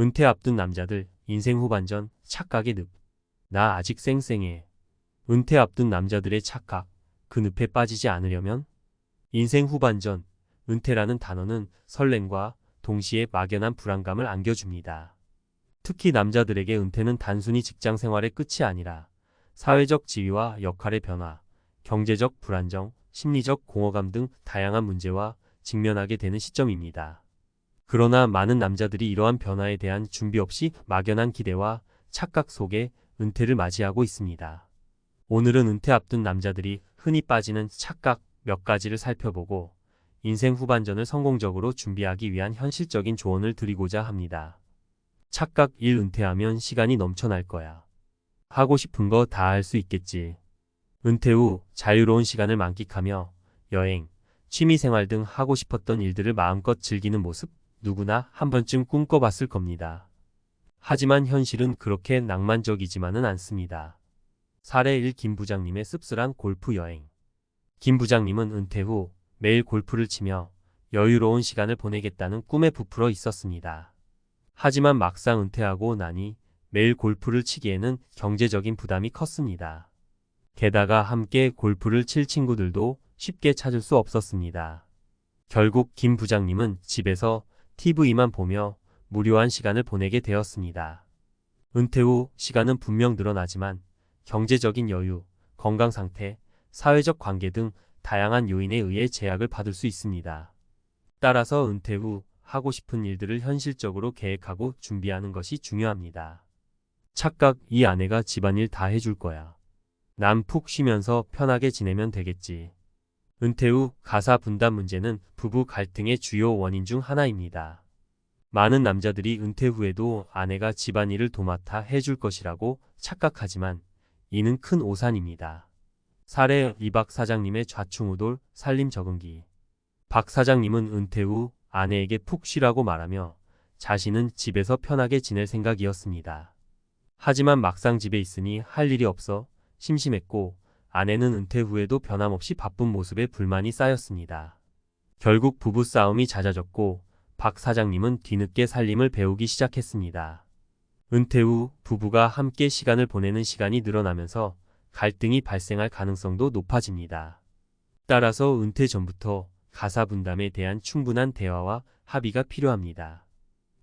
은퇴 앞둔 남자들 인생 후반전 착각의 늪. 나 아직 쌩쌩해. 은퇴 앞둔 남자들의 착각. 그 늪에 빠지지 않으려면 인생 후반전 은퇴라는 단어는 설렘과 동시에 막연한 불안감을 안겨줍니다. 특히 남자들에게 은퇴는 단순히 직장 생활의 끝이 아니라 사회적 지위와 역할의 변화, 경제적 불안정, 심리적 공허감 등 다양한 문제와 직면하게 되는 시점입니다. 그러나 많은 남자들이 이러한 변화에 대한 준비 없이 막연한 기대와 착각 속에 은퇴를 맞이하고 있습니다. 오늘은 은퇴 앞둔 남자들이 흔히 빠지는 착각 몇 가지를 살펴보고 인생 후반전을 성공적으로 준비하기 위한 현실적인 조언을 드리고자 합니다. 착각 1 은퇴하면 시간이 넘쳐날 거야. 하고 싶은 거 다 할 수 있겠지. 은퇴 후 자유로운 시간을 만끽하며 여행, 취미생활 등 하고 싶었던 일들을 마음껏 즐기는 모습 누구나 한 번쯤 꿈꿔봤을 겁니다. 하지만 현실은 그렇게 낭만적이지만은 않습니다. 사례 1 김 부장님의 씁쓸한 골프 여행. 김 부장님은 은퇴 후 매일 골프를 치며 여유로운 시간을 보내겠다는 꿈에 부풀어 있었습니다. 하지만 막상 은퇴하고 나니 매일 골프를 치기에는 경제적인 부담이 컸습니다. 게다가 함께 골프를 칠 친구들도 쉽게 찾을 수 없었습니다. 결국 김 부장님은 집에서 TV만 보며 무료한 시간을 보내게 되었습니다. 은퇴 후 시간은 분명 늘어나지만 경제적인 여유, 건강 상태, 사회적 관계 등 다양한 요인에 의해 제약을 받을 수 있습니다. 따라서 은퇴 후 하고 싶은 일들을 현실적으로 계획하고 준비하는 것이 중요합니다. 착각 이 아내가 집안일 다 해줄 거야. 난 푹 쉬면서 편하게 지내면 되겠지. 은퇴 후 가사 분담 문제는 부부 갈등의 주요 원인 중 하나입니다. 많은 남자들이 은퇴 후에도 아내가 집안일을 도맡아 해줄 것이라고 착각하지만 이는 큰 오산입니다. 사례 이박 사장님의 좌충우돌 살림 적응기. 박 사장님은 은퇴 후 아내에게 푹 쉬라고 말하며 자신은 집에서 편하게 지낼 생각이었습니다. 하지만 막상 집에 있으니 할 일이 없어 심심했고 아내는 은퇴 후에도 변함없이 바쁜 모습에 불만이 쌓였습니다. 결국 부부 싸움이 잦아졌고 박 사장님은 뒤늦게 살림을 배우기 시작했습니다. 은퇴 후 부부가 함께 시간을 보내는 시간이 늘어나면서 갈등이 발생할 가능성도 높아집니다. 따라서 은퇴 전부터 가사 분담에 대한 충분한 대화와 합의가 필요합니다.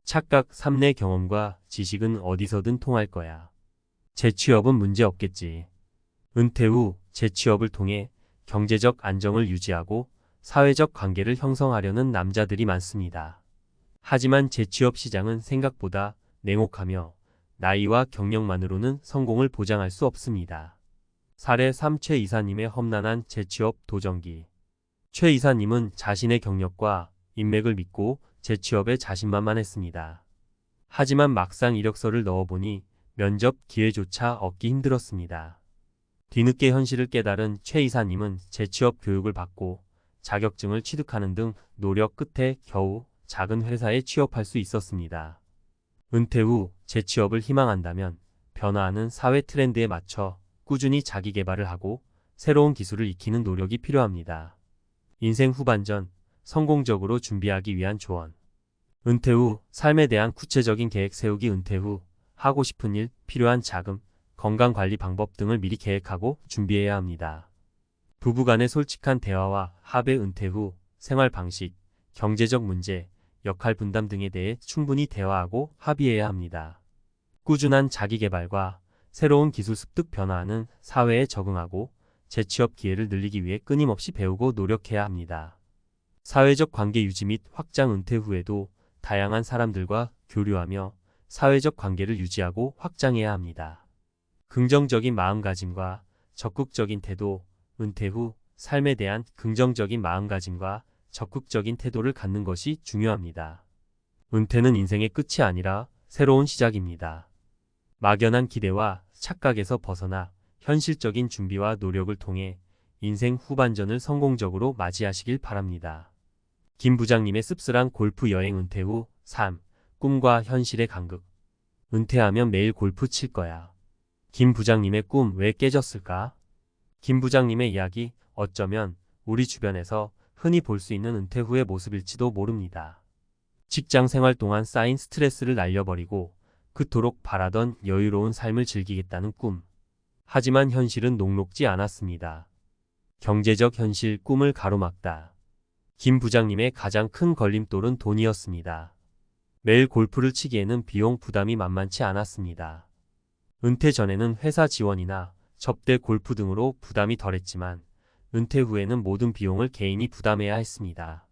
착각 3내 경험과 지식은 어디서든 통할 거야. 재취업은 문제 없겠지. 은퇴 후 재취업을 통해 경제적 안정을 유지하고 사회적 관계를 형성하려는 남자들이 많습니다. 하지만 재취업 시장은 생각보다 냉혹하며 나이와 경력만으로는 성공을 보장할 수 없습니다. 사례 3 최 이사님의 험난한 재취업 도전기 최 이사님은 자신의 경력과 인맥을 믿고 재취업에 자신만만했습니다. 하지만 막상 이력서를 넣어보니 면접 기회조차 얻기 힘들었습니다. 뒤늦게 현실을 깨달은 최 이사님은 재취업 교육을 받고 자격증을 취득하는 등 노력 끝에 겨우 작은 회사에 취업할 수 있었습니다. 은퇴 후 재취업을 희망한다면 변화하는 사회 트렌드에 맞춰 꾸준히 자기 개발을 하고 새로운 기술을 익히는 노력이 필요합니다. 인생 후반전 성공적으로 준비하기 위한 조언. 은퇴 후 삶에 대한 구체적인 계획 세우기 은퇴 후 하고 싶은 일, 필요한 자금, 건강 관리 방법 등을 미리 계획하고 준비해야 합니다. 부부 간의 솔직한 대화와 합의 은퇴 후 생활 방식, 경제적 문제, 역할 분담 등에 대해 충분히 대화하고 합의해야 합니다. 꾸준한 자기 개발과 새로운 기술 습득 변화하는 사회에 적응하고 재취업 기회를 늘리기 위해 끊임없이 배우고 노력해야 합니다. 사회적 관계 유지 및 확장 은퇴 후에도 다양한 사람들과 교류하며 사회적 관계를 유지하고 확장해야 합니다. 긍정적인 마음가짐과 적극적인 태도, 은퇴 후 삶에 대한 긍정적인 마음가짐과 적극적인 태도를 갖는 것이 중요합니다. 은퇴는 인생의 끝이 아니라 새로운 시작입니다. 막연한 기대와 착각에서 벗어나 현실적인 준비와 노력을 통해 인생 후반전을 성공적으로 맞이하시길 바랍니다. 김 부장님의 씁쓸한 골프 여행 은퇴 후 3. 꿈과 현실의 간극. 은퇴하면 매일 골프 칠 거야. 김 부장님의 꿈 왜 깨졌을까? 김 부장님의 이야기 어쩌면 우리 주변에서 흔히 볼 수 있는 은퇴 후의 모습일지도 모릅니다. 직장 생활 동안 쌓인 스트레스를 날려버리고 그토록 바라던 여유로운 삶을 즐기겠다는 꿈. 하지만 현실은 녹록지 않았습니다. 경제적 현실 꿈을 가로막다. 김 부장님의 가장 큰 걸림돌은 돈이었습니다. 매일 골프를 치기에는 비용 부담이 만만치 않았습니다. 은퇴 전에는 회사 지원이나 접대 골프 등으로 부담이 덜했지만 은퇴 후에는 모든 비용을 개인이 부담해야 했습니다.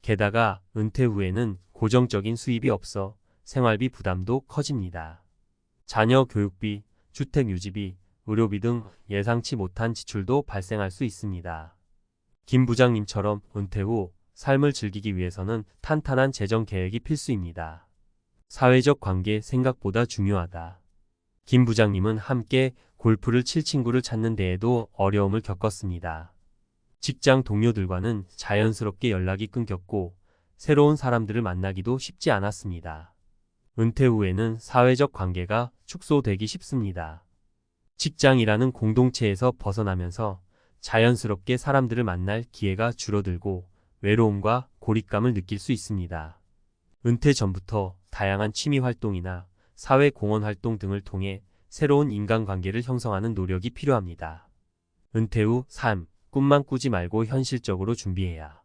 게다가 은퇴 후에는 고정적인 수입이 없어 생활비 부담도 커집니다. 자녀 교육비, 주택 유지비, 의료비 등 예상치 못한 지출도 발생할 수 있습니다. 김 부장님처럼 은퇴 후 삶을 즐기기 위해서는 탄탄한 재정 계획이 필수입니다. 사회적 관계 생각보다 중요하다. 김 부장님은 함께 골프를 칠 친구를 찾는 데에도 어려움을 겪었습니다. 직장 동료들과는 자연스럽게 연락이 끊겼고 새로운 사람들을 만나기도 쉽지 않았습니다. 은퇴 후에는 사회적 관계가 축소되기 쉽습니다. 직장이라는 공동체에서 벗어나면서 자연스럽게 사람들을 만날 기회가 줄어들고 외로움과 고립감을 느낄 수 있습니다. 은퇴 전부터 다양한 취미 활동이나 사회 공헌 활동 등을 통해 새로운 인간관계를 형성하는 노력이 필요합니다. 은퇴 후 삶, 꿈만 꾸지 말고 현실적으로 준비해야.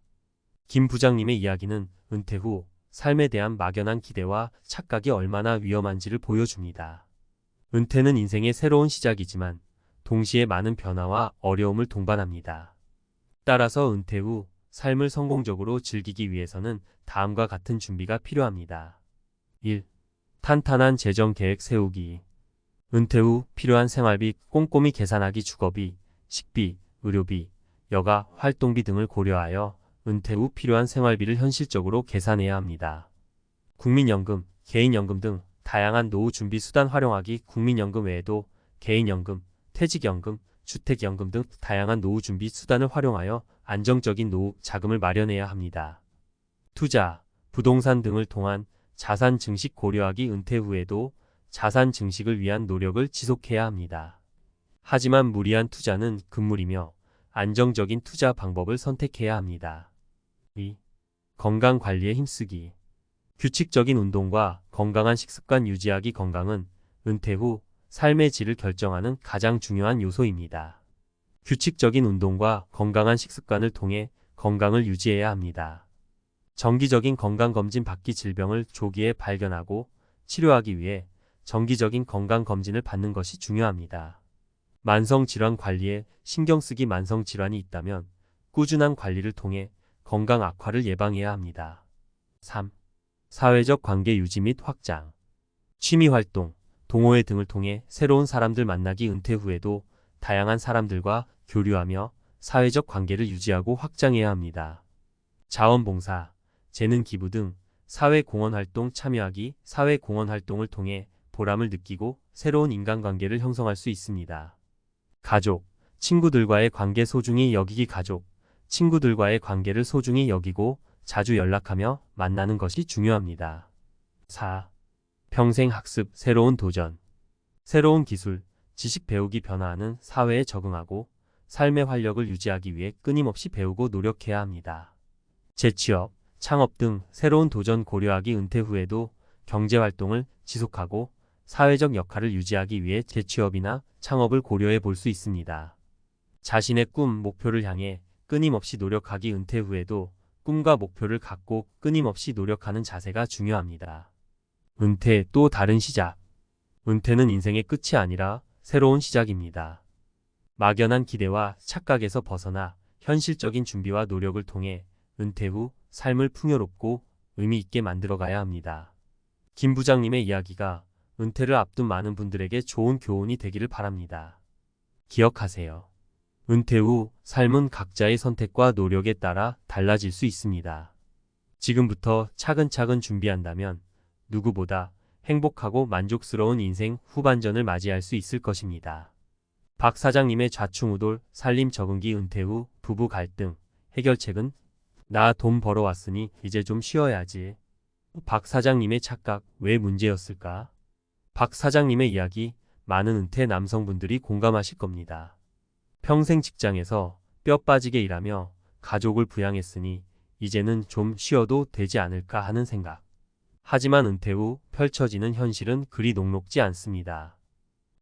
김 부장님의 이야기는 은퇴 후 삶에 대한 막연한 기대와 착각이 얼마나 위험한지를 보여줍니다. 은퇴는 인생의 새로운 시작이지만 동시에 많은 변화와 어려움을 동반합니다. 따라서 은퇴 후 삶을 성공적으로 즐기기 위해서는 다음과 같은 준비가 필요합니다. 1. 탄탄한 재정 계획 세우기. 은퇴 후 필요한 생활비 꼼꼼히 계산하기 주거비, 식비, 의료비, 여가, 활동비 등을 고려하여 은퇴 후 필요한 생활비를 현실적으로 계산해야 합니다. 국민연금, 개인연금 등 다양한 노후 준비 수단 활용하기 국민연금 외에도 개인연금, 퇴직연금, 주택연금 등 다양한 노후 준비 수단을 활용하여 안정적인 노후 자금을 마련해야 합니다. 투자, 부동산 등을 통한 자산 증식 고려하기 은퇴 후에도 자산 증식을 위한 노력을 지속해야 합니다. 하지만 무리한 투자는 금물이며 안정적인 투자 방법을 선택해야 합니다. 2. 건강 관리에 힘쓰기. 규칙적인 운동과 건강한 식습관 유지하기 건강은 은퇴 후 삶의 질을 결정하는 가장 중요한 요소입니다. 규칙적인 운동과 건강한 식습관을 통해 건강을 유지해야 합니다. 정기적인 건강검진 받기 질병을 조기에 발견하고 치료하기 위해 정기적인 건강검진을 받는 것이 중요합니다. 만성질환 관리에 신경 쓰기 만성질환이 있다면 꾸준한 관리를 통해 건강 악화를 예방해야 합니다. 3. 사회적 관계 유지 및 확장. 취미 활동, 동호회 등을 통해 새로운 사람들 만나기 은퇴 후에도 다양한 사람들과 교류하며 사회적 관계를 유지하고 확장해야 합니다. 자원봉사, 재능 기부 등 사회 공헌 활동 참여하기, 사회 공헌 활동을 통해 보람을 느끼고 새로운 인간관계를 형성할 수 있습니다. 가족, 친구들과의 관계 소중히 여기기 가족, 친구들과의 관계를 소중히 여기고 자주 연락하며 만나는 것이 중요합니다. 4. 평생 학습, 새로운 도전. 새로운 기술, 지식 배우기 변화하는 사회에 적응하고 삶의 활력을 유지하기 위해 끊임없이 배우고 노력해야 합니다. 재취업, 창업 등 새로운 도전 고려하기 은퇴 후에도 경제활동을 지속하고 사회적 역할을 유지하기 위해 재취업이나 창업을 고려해 볼 수 있습니다. 자신의 꿈, 목표를 향해 끊임없이 노력하기 은퇴 후에도 꿈과 목표를 갖고 끊임없이 노력하는 자세가 중요합니다. 은퇴 또 다른 시작. 은퇴는 인생의 끝이 아니라 새로운 시작입니다. 막연한 기대와 착각에서 벗어나 현실적인 준비와 노력을 통해 은퇴 후 삶을 풍요롭고 의미 있게 만들어 가야 합니다. 김 부장님의 이야기가 은퇴를 앞둔 많은 분들에게 좋은 교훈이 되기를 바랍니다. 기억하세요. 은퇴 후 삶은 각자의 선택과 노력에 따라 달라질 수 있습니다. 지금부터 차근차근 준비한다면 누구보다 행복하고 만족스러운 인생 후반전을 맞이할 수 있을 것입니다. 박 사장님의 좌충우돌 살림 적응기 은퇴 후 부부 갈등 해결책은 나 돈 벌어왔으니 이제 좀 쉬어야지. 박 사장님의 착각 왜 문제였을까? 박 사장님의 이야기 많은 은퇴 남성분들이 공감하실 겁니다. 평생 직장에서 뼈 빠지게 일하며 가족을 부양했으니 이제는 좀 쉬어도 되지 않을까 하는 생각. 하지만 은퇴 후 펼쳐지는 현실은 그리 녹록지 않습니다.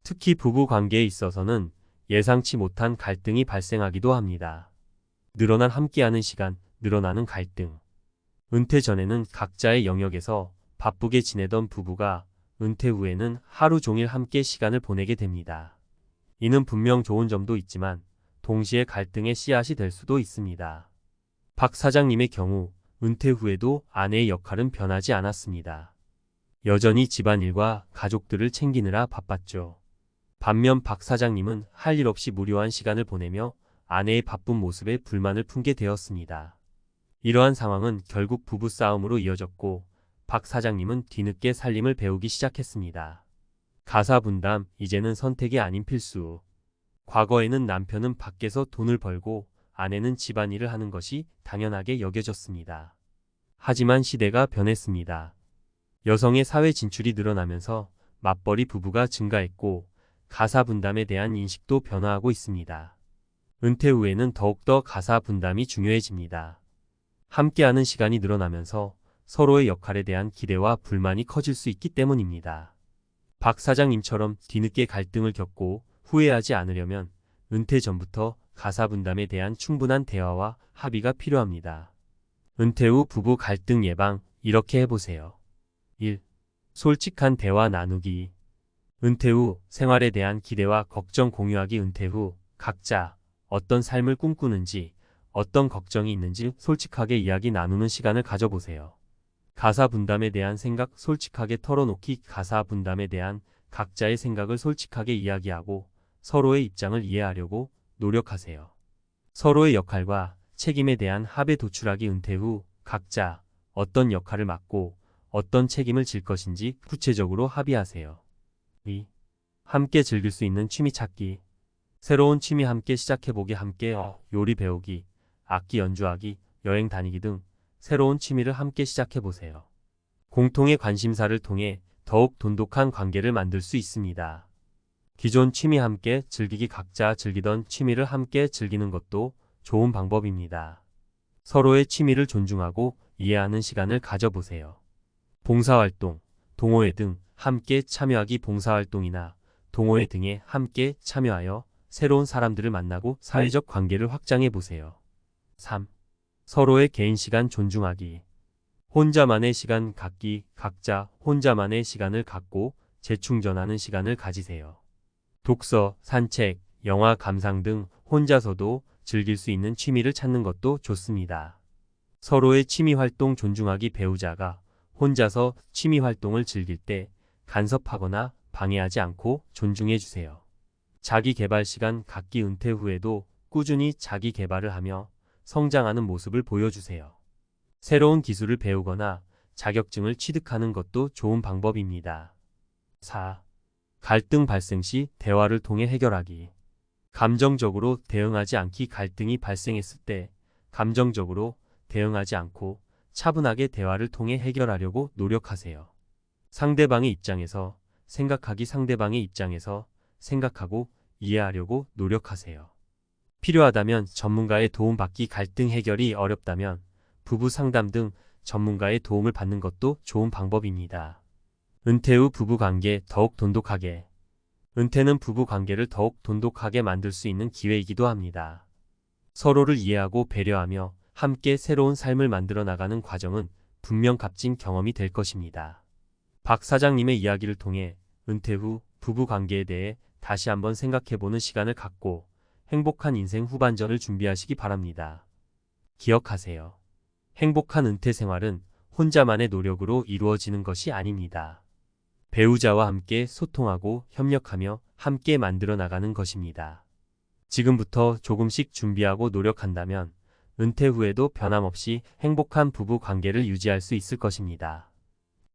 특히 부부 관계에 있어서는 예상치 못한 갈등이 발생하기도 합니다. 늘어난 함께하는 시간, 늘어나는 갈등. 은퇴 전에는 각자의 영역에서 바쁘게 지내던 부부가 은퇴 후에는 하루 종일 함께 시간을 보내게 됩니다. 이는 분명 좋은 점도 있지만 동시에 갈등의 씨앗이 될 수도 있습니다. 박 사장님의 경우 은퇴 후에도 아내의 역할은 변하지 않았습니다. 여전히 집안일과 가족들을 챙기느라 바빴죠. 반면 박 사장님은 할 일 없이 무료한 시간을 보내며 아내의 바쁜 모습에 불만을 품게 되었습니다. 이러한 상황은 결국 부부싸움으로 이어졌고 박 사장님은 뒤늦게 살림을 배우기 시작했습니다. 가사 분담, 이제는 선택이 아닌 필수. 과거에는 남편은 밖에서 돈을 벌고 아내는 집안일을 하는 것이 당연하게 여겨졌습니다. 하지만 시대가 변했습니다. 여성의 사회 진출이 늘어나면서 맞벌이 부부가 증가했고 가사 분담에 대한 인식도 변화하고 있습니다. 은퇴 후에는 더욱더 가사 분담이 중요해집니다. 함께하는 시간이 늘어나면서 서로의 역할에 대한 기대와 불만이 커질 수 있기 때문입니다. 박 사장님처럼 뒤늦게 갈등을 겪고 후회하지 않으려면 은퇴 전부터 가사 분담에 대한 충분한 대화와 합의가 필요합니다. 은퇴 후 부부 갈등 예방 이렇게 해보세요. 1. 솔직한 대화 나누기 은퇴 후 생활에 대한 기대와 걱정 공유하기 은퇴 후 각자 어떤 삶을 꿈꾸는지 어떤 걱정이 있는지 솔직하게 이야기 나누는 시간을 가져보세요. 가사 분담에 대한 생각 솔직하게 털어놓기 가사 분담에 대한 각자의 생각을 솔직하게 이야기하고 서로의 입장을 이해하려고 노력하세요. 서로의 역할과 책임에 대한 합에 도출하기 은퇴 후 각자 어떤 역할을 맡고 어떤 책임을 질 것인지 구체적으로 합의하세요. 2. 함께 즐길 수 있는 취미 찾기 새로운 취미 함께 시작해보기 함께 요리 배우기, 악기 연주하기, 여행 다니기 등 새로운 취미를 함께 시작해보세요. 공통의 관심사를 통해 더욱 돈독한 관계를 만들 수 있습니다. 기존 취미 함께 즐기기 각자 즐기던 취미를 함께 즐기는 것도 좋은 방법입니다. 서로의 취미를 존중하고 이해하는 시간을 가져보세요. 봉사활동, 동호회 등 함께 참여하기 봉사활동이나 동호회 등에 함께 참여하여 새로운 사람들을 만나고 사회적 관계를 확장해 보세요. 3. 서로의 개인 시간 존중하기. 혼자만의 시간 갖기, 각자 혼자만의 시간을 갖고 재충전하는 시간을 가지세요. 독서, 산책, 영화 감상 등 혼자서도 즐길 수 있는 취미를 찾는 것도 좋습니다. 서로의 취미 활동 존중하기 배우자가 혼자서 취미 활동을 즐길 때 간섭하거나 방해하지 않고 존중해 주세요. 자기 개발 시간 갖기 은퇴 후에도 꾸준히 자기 개발을 하며 성장하는 모습을 보여주세요. 새로운 기술을 배우거나 자격증을 취득하는 것도 좋은 방법입니다. 4. 갈등 발생 시 대화를 통해 해결하기. 감정적으로 대응하지 않기 갈등이 발생했을 때 감정적으로 대응하지 않고 차분하게 대화를 통해 해결하려고 노력하세요. 상대방의 입장에서 생각하기 상대방의 입장에서 생각하고 이해하려고 노력하세요. 필요하다면 전문가의 도움받기 갈등 해결이 어렵다면 부부 상담 등 전문가의 도움을 받는 것도 좋은 방법입니다. 은퇴 후 부부 관계 더욱 돈독하게 은퇴는 부부 관계를 더욱 돈독하게 만들 수 있는 기회이기도 합니다. 서로를 이해하고 배려하며 함께 새로운 삶을 만들어 나가는 과정은 분명 값진 경험이 될 것입니다. 박 사장님의 이야기를 통해 은퇴 후 부부 관계에 대해 다시 한번 생각해보는 시간을 갖고 행복한 인생 후반전을 준비하시기 바랍니다. 기억하세요. 행복한 은퇴 생활은 혼자만의 노력으로 이루어지는 것이 아닙니다. 배우자와 함께 소통하고 협력하며 함께 만들어 나가는 것입니다. 지금부터 조금씩 준비하고 노력한다면 은퇴 후에도 변함없이 행복한 부부 관계를 유지할 수 있을 것입니다.